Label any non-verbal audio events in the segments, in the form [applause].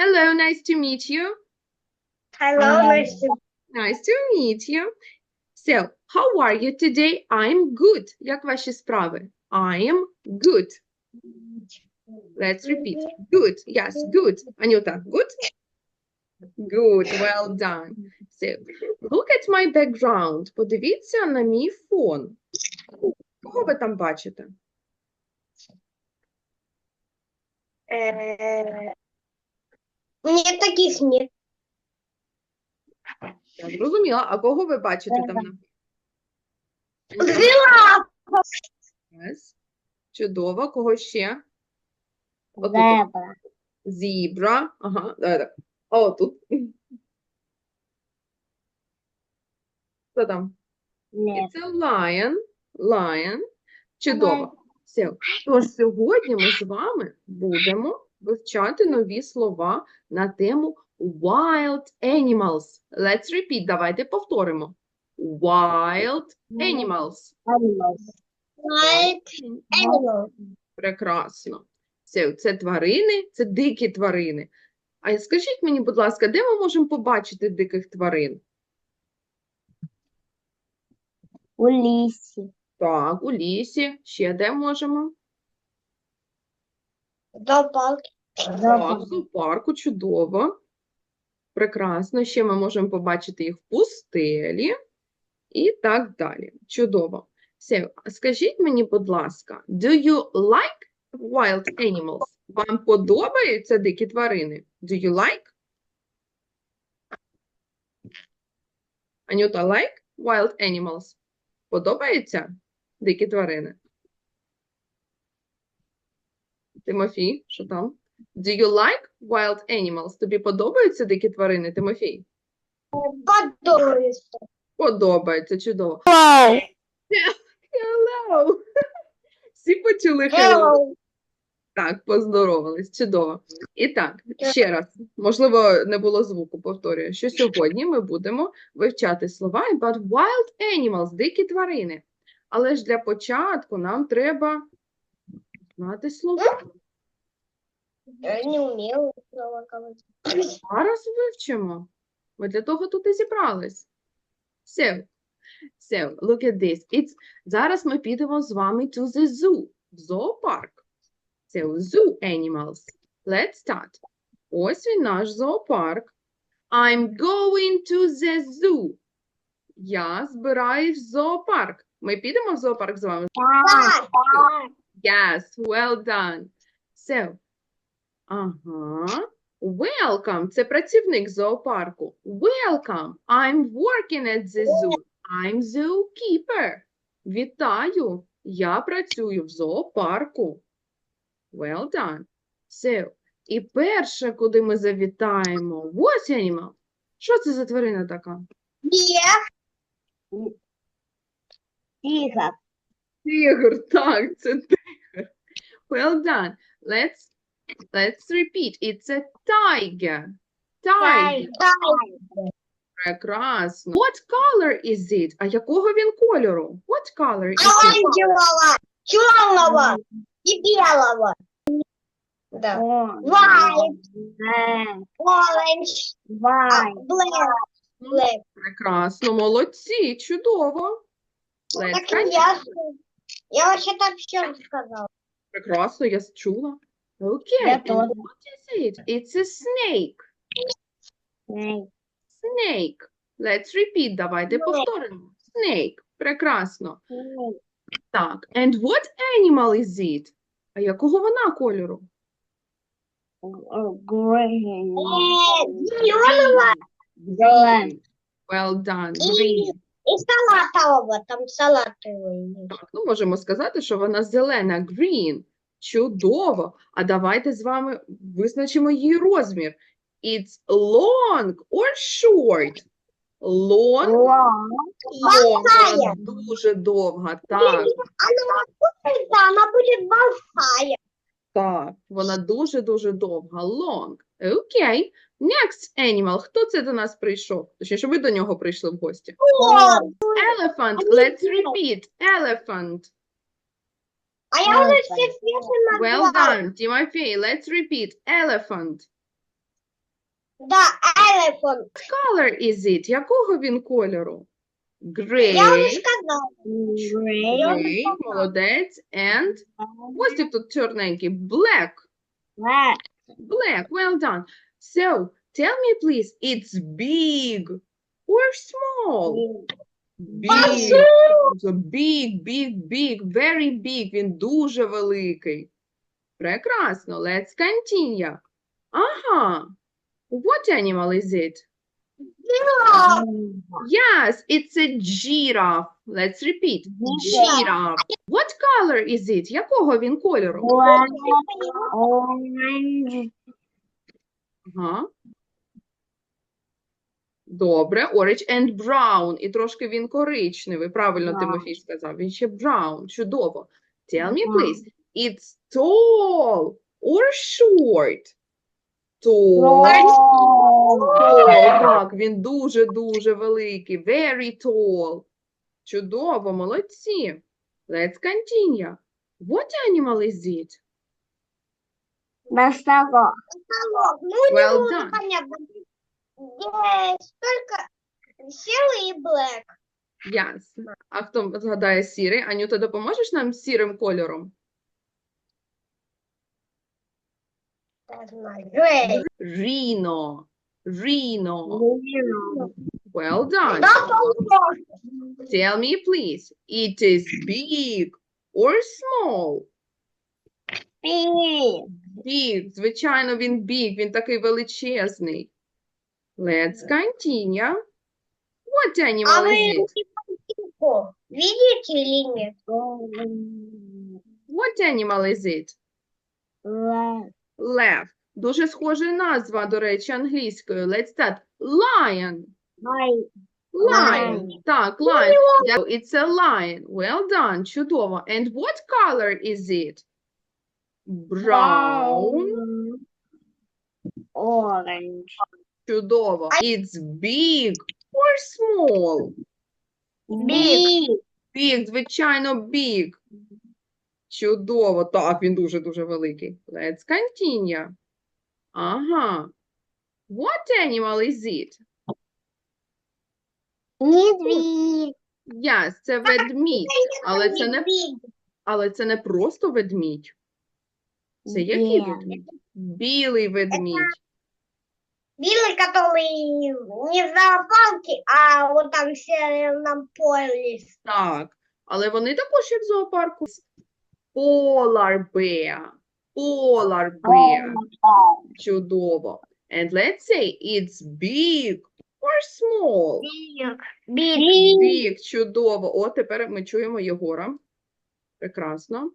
Hello, nice to meet you. Hello, nice to Nice to meet you. So, how are you today? I'm good. Як ваші справи? I'm good. Let's repeat. Good. Yes, good. Анюта, good? Good. Well done. So, look at my background. Подивіться на мій фон. Кого ви там бачите? Нет таких нет. Я зрозуміла. А кого ви бачите там на. Yes. Чудово. Кого ще? Отут. Зебра. Зібра. Ага, давай так. О, тут. Хто там? Це lion. Lion. Чудово. Все. Тож сьогодні ми з вами будемо вивчати нові слова на тему wild animals. Let's repeat. Давайте повторимо. Wild animals. Like animal. Прекрасно. Це, це тварини, це дикі тварини. А скажіть мені, будь ласка, де ми можемо побачити диких тварин? У лісі. Так, у лісі. Ще де можемо? Зоопарк. Так, в зоопарку, чудово. Прекрасно. Ще ми можемо побачити їх в пустелі і так далі. Чудово. Все, скажіть мені, будь ласка, do you like wild animals? Вам подобаються дикі тварини? Do you like? Анюта, like wild animals? Подобаються дикі тварини? Тимофій, що там? Do you like wild animals? Тобі подобаються дикі тварини, Тимофій? Подобається. Подобається, чудово. Hello! [laughs] Всі почули hello. Так, поздоровались, чудово. І так, ще раз, можливо, не було звуку, повторюю, що сьогодні ми будемо вивчати слова about wild animals, дикі тварини. Але ж для початку нам треба знати слова. Я не умела слова. Зараз вивчимо. Ми для того тут і зібрались. So, so, look at this. It's... Зараз ми підемо з вами to the zoo, в зоопарк. So, zoo animals. Let's start. Ось він наш зоопарк. I'm going to the zoo. Я збираюсь в зоопарк. Ми підемо в зоопарк з вами? Yes, well done. So, ага. Welcome. Це працівник зоопарку. Welcome. I'm working at the zoo. I'm zookeeper. Вітаю. Я працюю в зоопарку. Well done. So, і перше, куди ми завітаємо, what animal? Що це за тварина така? Є. Тихо. Тигр, так, це тигр. Well done. Let's, let's repeat. It's a tiger. Tiger. Прекрасно. What color is it? А якого він кольору? What color is it? Оранжевого, черного и белого. Да. White, orange, black, black. Прекрасно, молодці, чудово. Let's Так continue. я, я вообще-то все сказала. Прекрасно, я чула. Okay, and what is it? It's a snake. Snake. Let's repeat, давайте повторимо. Snake. Прекрасно. Так, and what animal is it? А якого вона кольору? Зеленого Green. Well done. Green. и салатового, там салатовый. Так, ну, можемо сказати, що вона зелена, green. Чудово. А давайте з вами визначимо її розмір. It's long or short? Long, long, вона дуже довга. Так, она будет большая. так, вона дуже-дуже довга. Long. Окей. Next animal. Хто це до нас прийшов? Точніше, ви до нього прийшли в гості. Elephant. Let's repeat. Elephant. А я уже все цветы Well назвала. done, Timothy. Let's repeat. Elephant. Да, elephant. Color is it? Якого він кольору? Gray. Я уже сказала. Gray. Молодець. And ось ти тут чорненький. Black. Black. Well done. So, tell me please, it's big or small? Big. So big, big, big, very big. Він дуже великий. Прекрасно. Let's continue. Ага. What animal is it? Yes, it's a giraffe. Let's repeat. Giraffe. What color is it? Якого він кольору? Orange. Ага. Добре, orange and brown. І трошки він коричневий. Правильно Да. Тимофій сказав. Він ще brown. Чудово. Tell me, please. It's tall or short? Tall. Tall, так, він дуже-дуже великий. Very tall. Чудово, молодці. Let's continue. What animal is it? Носорог. Ну, Well done. Здесь только серый и black. Ясно. А хто згадає сірий? Анюта, допоможеш нам з сірим кольором? Gray. Rhino. Rhino. Well done. Tell me, please, it is big or small? Пи. Big. Звичайно, він big, він такий величезний. Let's continue. What animal is it? видите или нет? What animal is it? Left. Дуже схожа назва, до речі, англійською. Let's start. Lion. Lion. Lion. Так, lion. It's a lion. Well done. Чудово. And what color is it? Brown. Orange. Чудово. It's big or small? Big. Big, звичайно, big. Чудово. Так, він дуже-дуже великий. Let's continue. Ага. What animal is it? Медведь. Yes, це ведмідь. Але це не, але це не просто ведмідь. Це який ведмідь? Білий ведмідь. Белый, который не в зоопарке, а вот там в северном полюсе. Так, але вони також є в зоопарку. Polar bear. Polar bear. Чудово. And let's say it's big or small. Биг. Big, чудово. О, тепер ми чуємо Єгора. Прекрасно.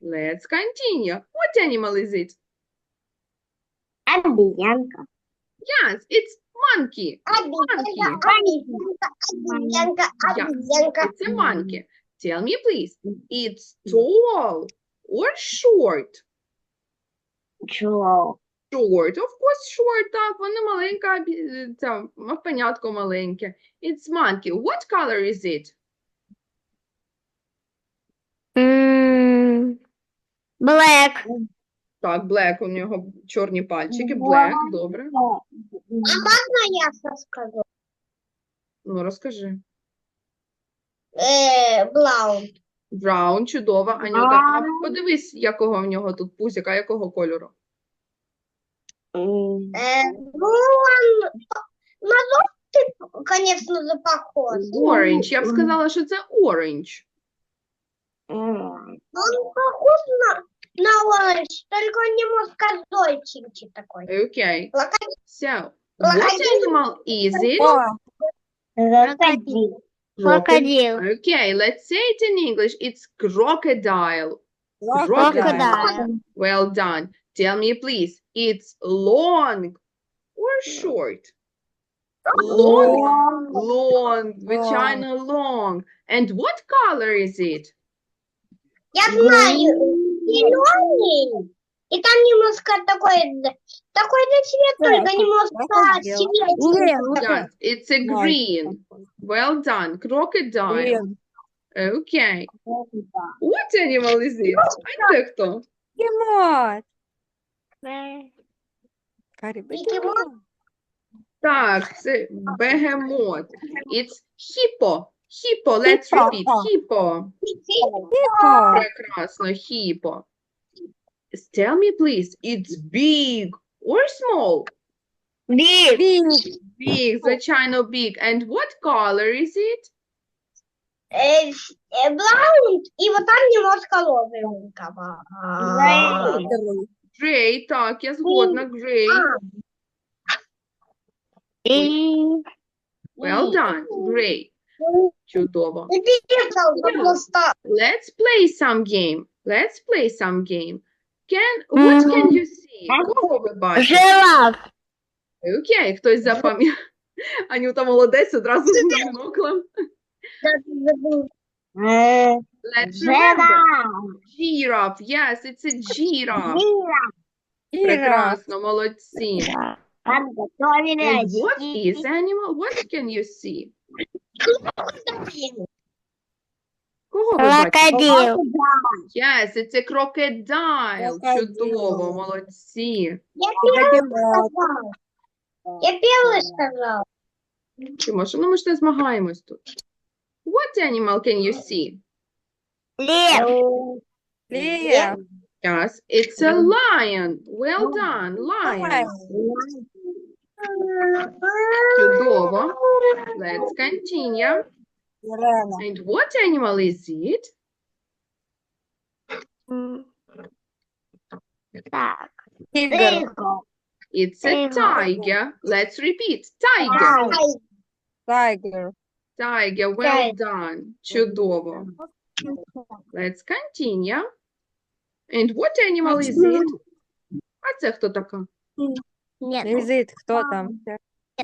Let's continue. What animal is it? Обезьянка. Yes, it's monkey. Обезьянка. Обезьянка. Yeah, Обезьянка. It's a monkey. Tell me, please. It's tall or short? Чего? Short, of course, short, так, воно маленька, бі- ця, мавпенятко маленьке. It's monkey. What color is it? Black. Так, black, у нього чорні пальчики, black, добре. А можно я что скажу? Ну, розкажи. Э, Браун. Brown, чудово. Анюта, а подивись, якого в нього тут пузика, якого кольору? Э, ну, он на желтый, конечно же, похож. Orange. Я б сказала, що це orange. Он похож на, на оранж, только он немножко зойченький такой. Окей. Локоть- So, what Локоть- animal is it? Крокодил. Crocodile. Okay, let's say it in English. It's crocodile. Crocodile. Well done. Tell me, please, it's long or short? Long. Long. Звичайно, long. And what color is it? Я знаю, Зеленый. И там немножко такой, д- такой же цвет, только немножко крокодил. светлый. Yes, it's a green. Well done. Crocodile. Okay. What animal is it? А це хто? Єнот. Бегемот. Так, це бегемот. It's hippo. Hippo. Let's repeat. Hippo. Прекрасно, hippo. Tell me, please, it's big or small? Биг. Big, звичайно, big. And what color is it? Э, с- э, Браун. И вот там немножко розовенького. А, Gray, так, я згодна, gray. Well done, gray. Чудово. И перепутал просто. Let's play some game. Let's play some game. Can, what can you see? Кого ви бачите? Жираф. Окей, хтось запам'ятав. [laughs] Анюта молодець, одразу з моноклем. Let's remember. Giraffe. Yes, it's a giraffe. Прекрасно, молодці. And what is animal? What can you see? Кого ви бачите? Крокодил. Yes, it's a crocodile. Чудово, молодці. Я первый сказал. Я первый сказал. Тимоша, ну ми ж не змагаємось тут. What animal can you see? Лев. Лев. Yes, it's a lion. Well done, lion. Чудово. Let's continue. Ирена. And what animal is it? Так. Тигр. It's a tiger. Let's repeat. Tiger. Тайгер. Tiger. Well Tiger. done. Чудово. Let's continue. And what animal is it? А це хто така? Нет. Візит, хто там?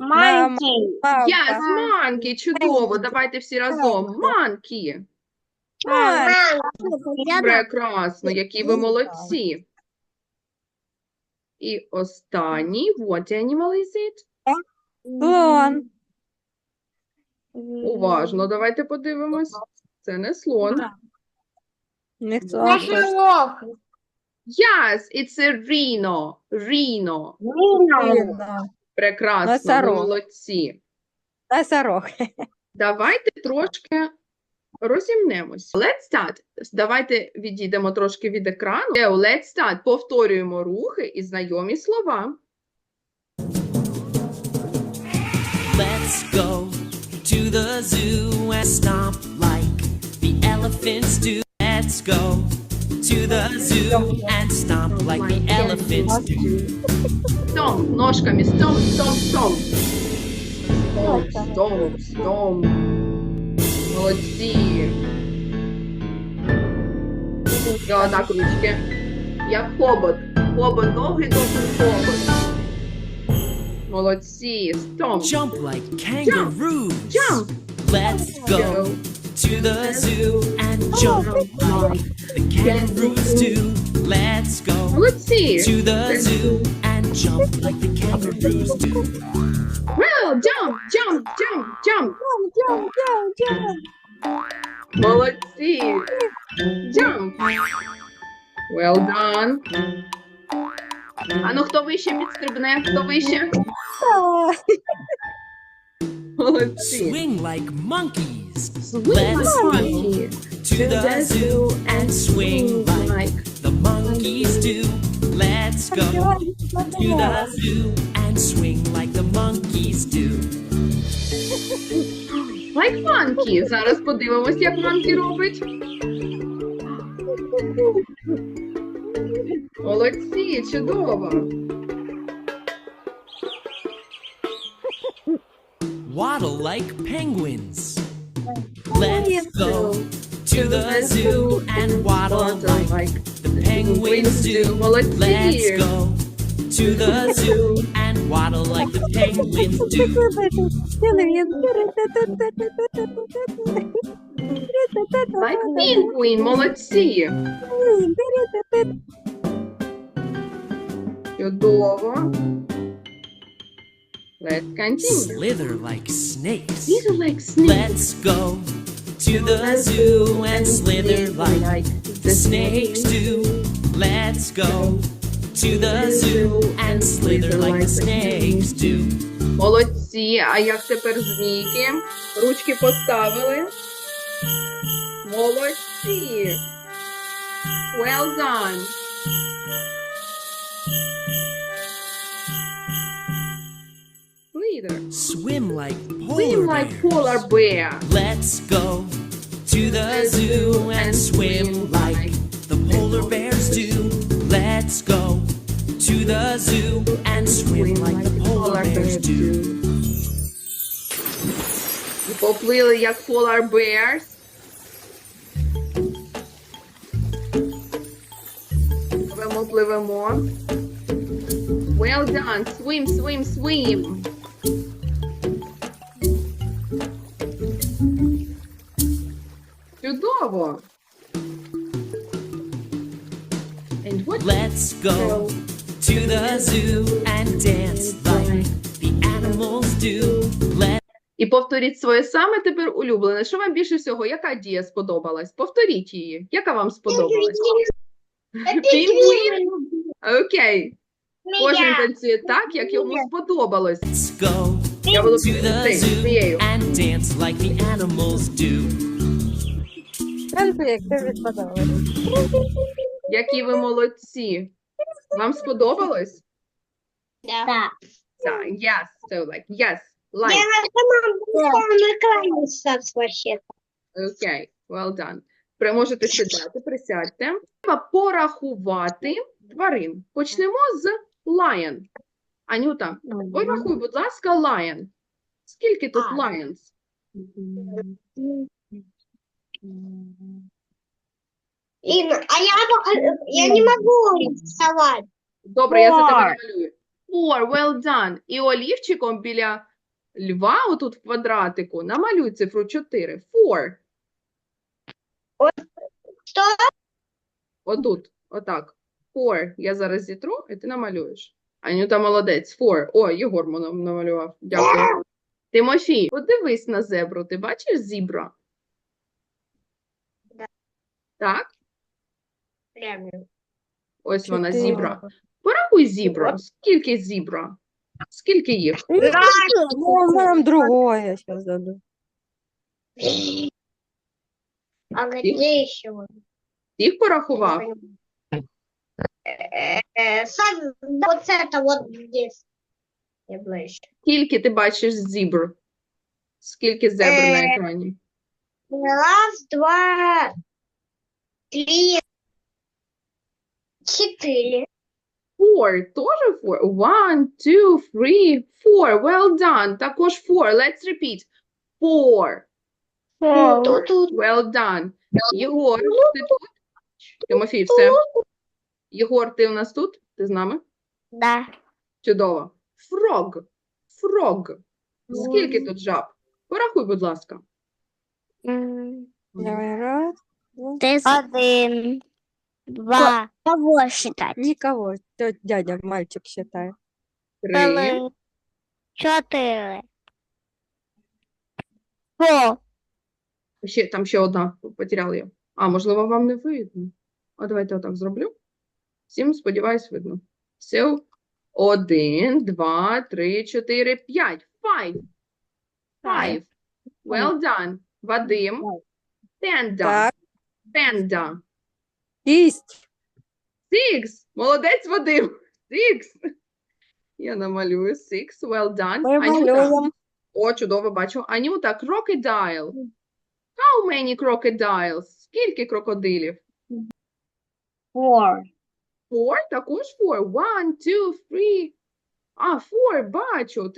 Маленький. Yes, Мамка. monkey. Чудово. Давайте всі разом. Маленький. Прекрасно. Які ви молодці. І останній. What animal is it? Слон. Уважно. Давайте подивимось. Це не слон. Не слон. Носорог. Yes, it's a rhino. Rhino. Вірно. Прекрасно, Носорог. молодці. Носорог. Давайте трошки розімнемось. Let's start. Давайте відійдемо трошки від екрану. Ео, Let's start. Повторюємо рухи і знайомі слова. Let's go to the zoo and stomp like the elephants do. Let's go to the zoo and stomp like the elephants do. Стом, ножками, стом, стом, стом. Стом, стом, стом. Молодці. І отак ручки. Як хобот. Хобот, довгий, довгий хобот. Молодці. Стом. Jump like kangaroos. Jump. Let's go to the zoo and jump like the kangaroos do. Let's go Молодці. to the zoo and jump like the kangaroos do. Well, jump, jump, jump, jump. Молодці. Jump. Well done. А ну хто вище підстрибне? Хто вище? [laughs] Молодці. Swing like monkeys. Let's monkey. to the zoo and swing like the monkeys do. Let's go to the zoo and swing like the monkeys do. like monkey. Зараз подивимось, як monkey робить. Молодці, чудово. Waddle like penguins. Let's go to the zoo and waddle like the penguins do. Молодці. Let's go to the zoo and waddle like the penguins do. Like penguin. Молодці. Чудово. Let's continue. Slither like snakes. These are like snakes. Let's go to the zoo and slither like the snakes do. Let's go to the zoo and slither like the snakes do. Молодці. А як тепер змійки? Ручки поставили. Молодці. Well done. Leader. Swim like polar Swim like bears. polar bear. Let's go to the zoo and swim like the polar bears do. Let's go to the zoo and swim like the polar bears do. І поплили як polar bears. Пливемо, пливемо. Well done. Swim, swim, swim. Чудово. And what Let's go to the zoo and dance like the animals do. І повторіть своє саме тепер улюблене. Що вам більше всього? Яка дія сподобалась? Повторіть її. Яка вам сподобалась? Пінгвін? Окей. Кожен танцює так, як йому сподобалось. go Я буду to the zoo and dance like the animals do. Танцюй, як тобі сподобалось. Які ви молодці. Вам сподобалось? Да. Так, yes. So like, yes. Я Like. на вообще. Окей. Well done. При- Можете сідати, присядьте. Треба порахувати тварин. Почнемо з lion. Анюта, порахуй, будь ласка, lion. Скільки тут lions? Инна, а я, я не могу рисовать. Добре, я за тебе Four. намалюю. Four, well done. І олівчиком біля льва, отут в квадратику, намалюй цифру 4. Four. Что? Отут, отак. Four. Я зараз зітру, і ти намалюєш. Анюта молодець. Four. О, Єгор нам- намалював. Дякую. Тимофій, подивись на зебру. Ти бачиш зібра? Так, Прямо. ось вона Чотири. зібра. Порахуй зібра. Скільки зібра? Скільки їх? Ну, нам другое сейчас дадут. А где еще? Їх порахував? Сам- Вот это вот здесь. Я ближче. Скільки ти бачиш зібр? Скільки зебр на Е, екрані? Раз, два, три, четыре. Four. Тоже four. One, two, three, four. Well done. Також four. Let's repeat. Four. Ну, тут. Well done. Єгор, ти тут? Тимофій, все. Єгор, ти у нас тут? Ти з нами? Да. Чудово. Frog. Frog. Скільки тут жаб? Порахуй, будь ласка. Давай, раз. Один, два. Кого считать? Никого. Тё дядя, мальчик считает. Три. Чотири. О, Ще, там ще одна потеряла я. А, можливо, вам не видно. А давайте отак зроблю. Всім, сподіваюсь, видно. Все. Один, два, три, чотири, п'ять. Five. Five. Well done. Вадим. Так, Panda. шесть. Six. Молодець, Вадим. Six. Я намалюю. Six. Well done. Анюта. О, чудово, бачу. Анюта, crocodile. How many crocodiles? Скільки крокодилів? four. Four? Також four. One, two, three. А, four, бачу.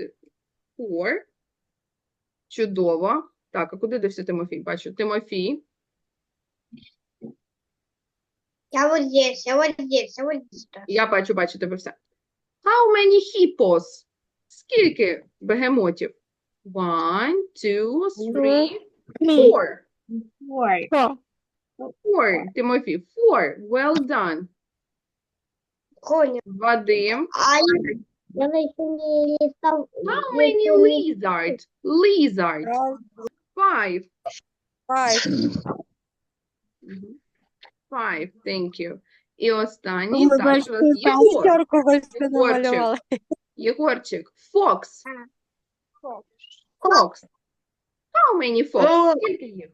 Four. Чудово. Так, а куди дився Тимофій? Бачу. Тимофій. Я вот здесь, я вот здесь, я вот здесь. Я бачу, бачу тебе все. How many hippos? Скільки бегемотів? One, two, three, four. Four. Four. Тимофій. Four. Well done. Коня. Вадим. А я, я еще не листал. How я many ещё не- lizard? Lizard. Раз, Five. five. Мгм. Five. Thank you. І останній зараз Єгор. Єгорчик. Єгорчик. Fox. Fox. Fox. How many fox? Скільки їх?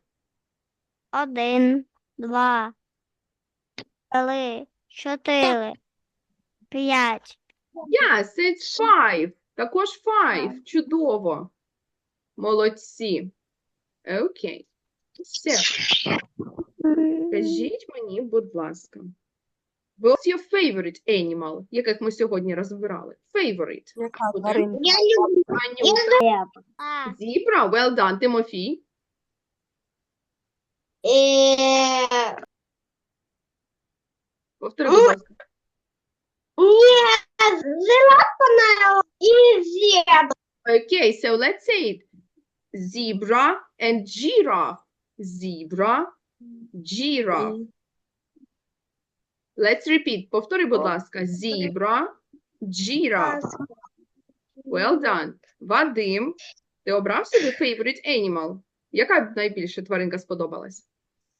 Один, два, три, чотири, п'ять. Yes, it's five. Також five. Чудово. Молодці. Окей. Все. Скажіть мені, будь ласка. What's your favorite animal, яких ми сьогодні розбирали? Favorite. Яка? Я люблю. Анюта. Зібра. Well done. Тимофій. Э, Повтори, будь ласка. Жирафа нравилась и зебра. Okay, so let's say it. Zebra and giraffe. Zebra, giraffe. Let's repeat. Повтори, будь ласка. Zebra, giraffe. Well done. Вадим, ти обрав собі favorite animal? Яка найбільше тваринка сподобалась?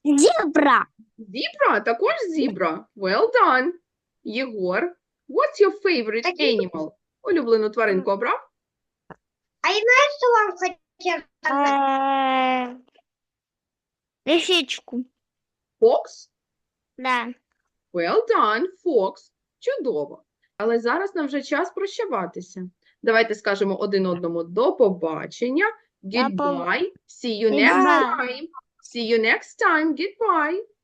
Зебра. Зібра? Також зібра. Well done. Єгор, what's your favorite animal? Улюблену тваринку обрав? А я знаю, что вам хотел сказать? Лисичку. Fox? Да. Well done, Fox. Чудово. Але зараз нам вже час прощаватися. Давайте скажемо один одному до побачення. Goodbye. See you next time. See you next time. Goodbye.